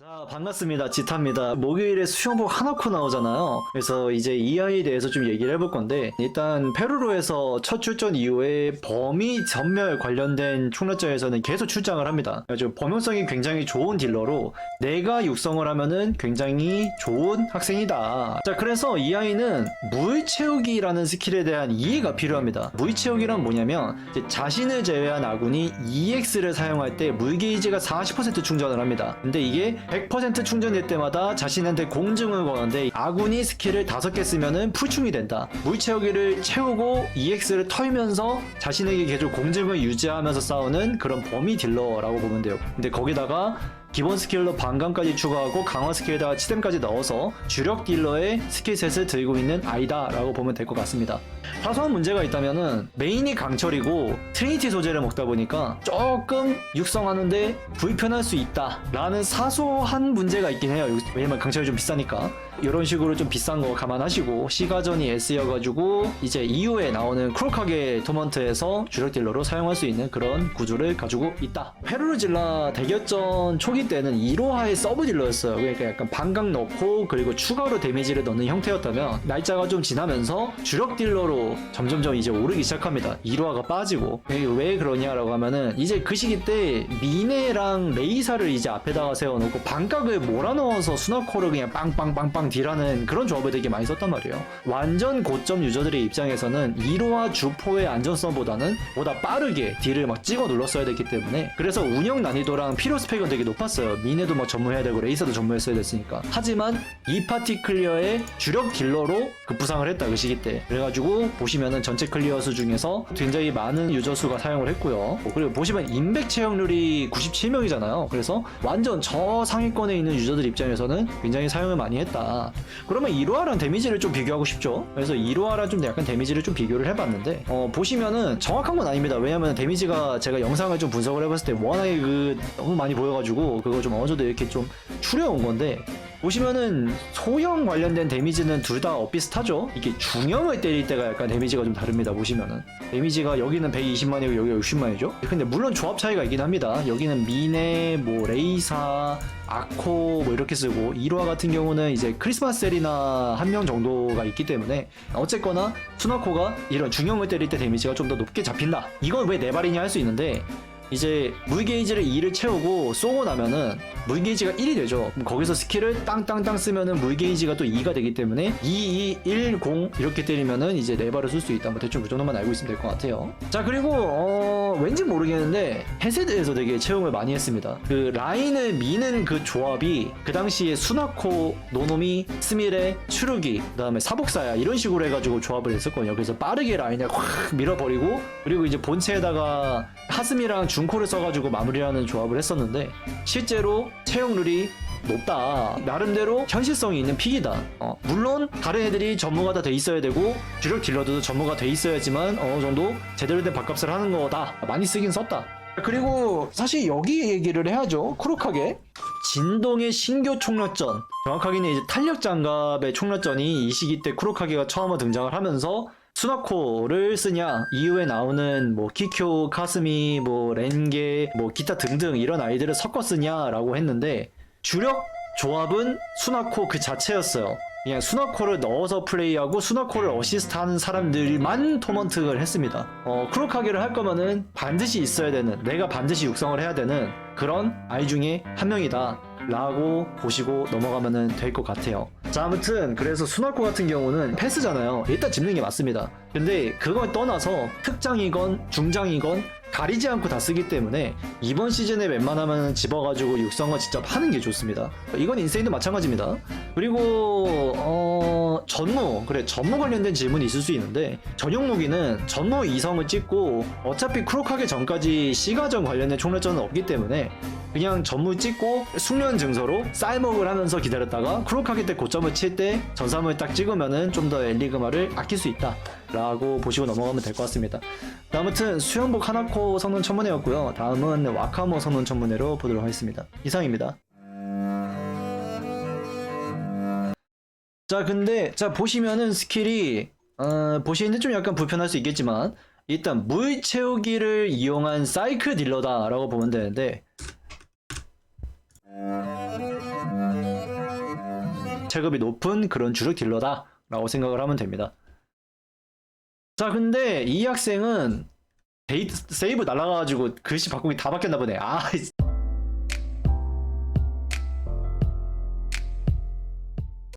자, 반갑습니다. 지타입니다. 목요일에 수영복 하나코 나오잖아요. 그래서 이제 이 아이에 대해서 좀 얘기를 해볼 건데, 일단 페루로에서 첫 출전 이후에 범위 전멸 관련된 총력전에서는 계속 출장을 합니다. 그래서 범용성이 굉장히 좋은 딜러로 내가 육성을 하면은 굉장히 좋은 학생이다. 자, 그래서 이 아이는 물 채우기라는 스킬에 대한 이해가 필요합니다. 물 채우기란 뭐냐면, 자신을 제외한 아군이 EX를 사용할 때 물 게이지가 40% 충전을 합니다. 근데 이게 100% 충전될 때마다 자신한테 공증을 거는데 아군이 스킬을 5개 쓰면은 풀충이 된다. 물 채우기를 채우고 EX를 털면서 자신에게 계속 공증을 유지하면서 싸우는 그런 범위 딜러라고 보면 돼요. 근데 거기다가 기본 스킬로 반감까지 추가하고 강화 스킬에다가 치뎀까지 넣어서 주력 딜러의 스킬셋을 들고 있는 아이다 라고 보면 될 것 같습니다. 사소한 문제가 있다면은 메인이 강철이고 트리니티 소재를 먹다 보니까 조금 육성하는데 불편할 수 있다 라는 사소한 문제가 있긴 해요. 왜냐면 강철이 좀 비싸니까. 이런 식으로 좀 비싼 거 감안하시고 시가전이 S여가지고 이제 이후에 나오는 크로카게 토먼트에서 주력 딜러로 사용할 수 있는 그런 구조를 가지고 있다. 페루르질라 대결전 초기 때는 이로하의 서브 딜러였어요. 그러니까 약간 반각 넣고 그리고 추가로 데미지를 넣는 형태였다면 날짜가 좀 지나면서 주력 딜러로 점점점 이제 오르기 시작합니다. 이로하가 빠지고 이게 왜 그러냐라고 하면은 이제 그 시기 때 미네랑 레이사를 이제 앞에다가 세워놓고 반각을 몰아넣어서 수나코를 그냥 빵빵빵빵 딜하는 그런 조합을 되게 많이 썼단 말이에요. 완전 고점 유저들의 입장에서는 이로와 주포의 안전성보다는 보다 빠르게 딜을 막 찍어 눌렀어야 됐기 때문에 그래서 운영 난이도랑 필요 스펙은 되게 높았어요. 미네도 막 전무해야 되고 레이서도 전무했어야 됐으니까. 하지만 이 파티 클리어의 주력 딜러로 급부상을 했다 그 시기 때. 그래가지고 보시면은 전체 클리어 수 중에서 굉장히 많은 유저 수가 사용을 했고요. 그리고 보시면 인백 채용률이 97명이잖아요. 그래서 완전 저 상위권에 있는 유저들 입장에서는 굉장히 사용을 많이 했다. 그러면 이로하랑 데미지를 좀 비교하고 싶죠. 그래서 이로하랑 좀 약간 데미지를 좀 비교를 해봤는데 어, 보시면은 정확한 건 아닙니다. 왜냐면 데미지가 제가 영상을 좀 분석을 해봤을 때 워낙에 그 너무 많이 보여가지고 그거 좀 어느 정도 이렇게 좀 추려온 건데 보시면은 소형 관련된 데미지는 둘 다 엇비슷하죠. 이게 중형을 때릴 때가 약간 데미지가 좀 다릅니다. 보시면은 데미지가 여기는 120만이고 여기가 60만이죠. 근데 물론 조합 차이가 있긴 합니다. 여기는 미네, 뭐 레이사, 아코 뭐 이렇게 쓰고 이로하 같은 경우는 이제 크리스마스 셀이나 한 명 정도가 있기 때문에 어쨌거나 수나코가 이런 중형을 때릴 때 데미지가 좀 더 높게 잡힌다. 이건 왜네 발이냐 할 수 있는데 이제 물 게이지를 2를 채우고 쏘고 나면은 물 게이지가 1이 되죠. 그럼 거기서 스킬을 땅땅땅 쓰면은 물 게이지가 또 2가 되기 때문에 2, 2, 1, 0 이렇게 때리면은 이제 네 발을 쓸 수 있다. 뭐 대충 그 정도만 알고 있으면 될 것 같아요. 자 그리고 어 왠지 모르겠는데 헤세드에서 되게 채용을 많이 했습니다. 그 라인을 미는 그 조합이 그 당시에 수나코, 노노미, 스미레, 추르기, 그다음에 사복사야 이런 식으로 해가지고 조합을 했었거든요. 그래서 빠르게 라인을 확 밀어버리고 그리고 이제 본체에다가 하스미랑 중코를 써가지고 마무리하는 조합을 했었는데 실제로 채용률이 높다. 나름대로 현실성이 있는 픽이다. 어, 물론 다른 애들이 전무가 다 돼 있어야 되고 주력 딜러들도 전무가 돼 있어야지만 어느 정도 제대로 된 밥값을 하는 거다. 많이 쓰긴 썼다. 그리고 사실 여기 얘기를 해야죠. 쿠룩하게. 진동의 신교 총력전. 정확하게는 이제 탄력 장갑의 총력전이 이 시기 때 쿠룩하게가 처음 등장을 하면서 수나코를 쓰냐 이후에 나오는 뭐 키쿄, 카스미, 뭐 렌게, 뭐 기타 등등 이런 아이들을 섞어 쓰냐라고 했는데 주력 조합은 수나코 그 자체였어요. 그냥 수나코를 넣어서 플레이하고 수나코를 어시스트하는 사람들만 토먼트를 했습니다. 어, 크로카게를 할 거면은 반드시 있어야 되는, 내가 반드시 육성을 해야 되는 그런 아이 중에 한 명이다. 라고 보시고 넘어가면 될 것 같아요. 자, 아무튼, 그래서 수나코 같은 경우는 패스잖아요. 일단 집는 게 맞습니다. 근데 그걸 떠나서 특장이건 중장이건 가리지 않고 다 쓰기 때문에 이번 시즌에 웬만하면 집어가지고 육성을 직접 하는 게 좋습니다. 이건 인세인도 마찬가지입니다. 그리고 어 전무 그래 전무 관련된 질문이 있을 수 있는데 전용 무기는 전무 2성을 찍고 어차피 크록하기 전까지 시가전 관련된 총력전은 없기 때문에 그냥 전무 찍고 숙련 증서로 쌀먹을 하면서 기다렸다가 크록하기 때 고점을 칠 때 전사물 딱 찍으면은 좀 더 엘리그마를 아낄 수 있다 라고 보시고 넘어가면 될 것 같습니다. 아무튼 수영복 하나코 성능 천문회였고요. 다음은 와카모 성능 천문회로 보도록 하겠습니다. 이상입니다 자 근데 자 보시면은 스킬이 어, 보시는데 좀 약간 불편할 수 있겠지만 일단 물 채우기를 이용한 사이클 딜러다 라고 보면 되는데 체급이 높은 그런 주력 딜러다 라고 생각을 하면 됩니다. 자, 근데 이 학생은 데이트 세이브 날라가가지고 글씨 바꾸기 다 바뀌었나 보네. 아,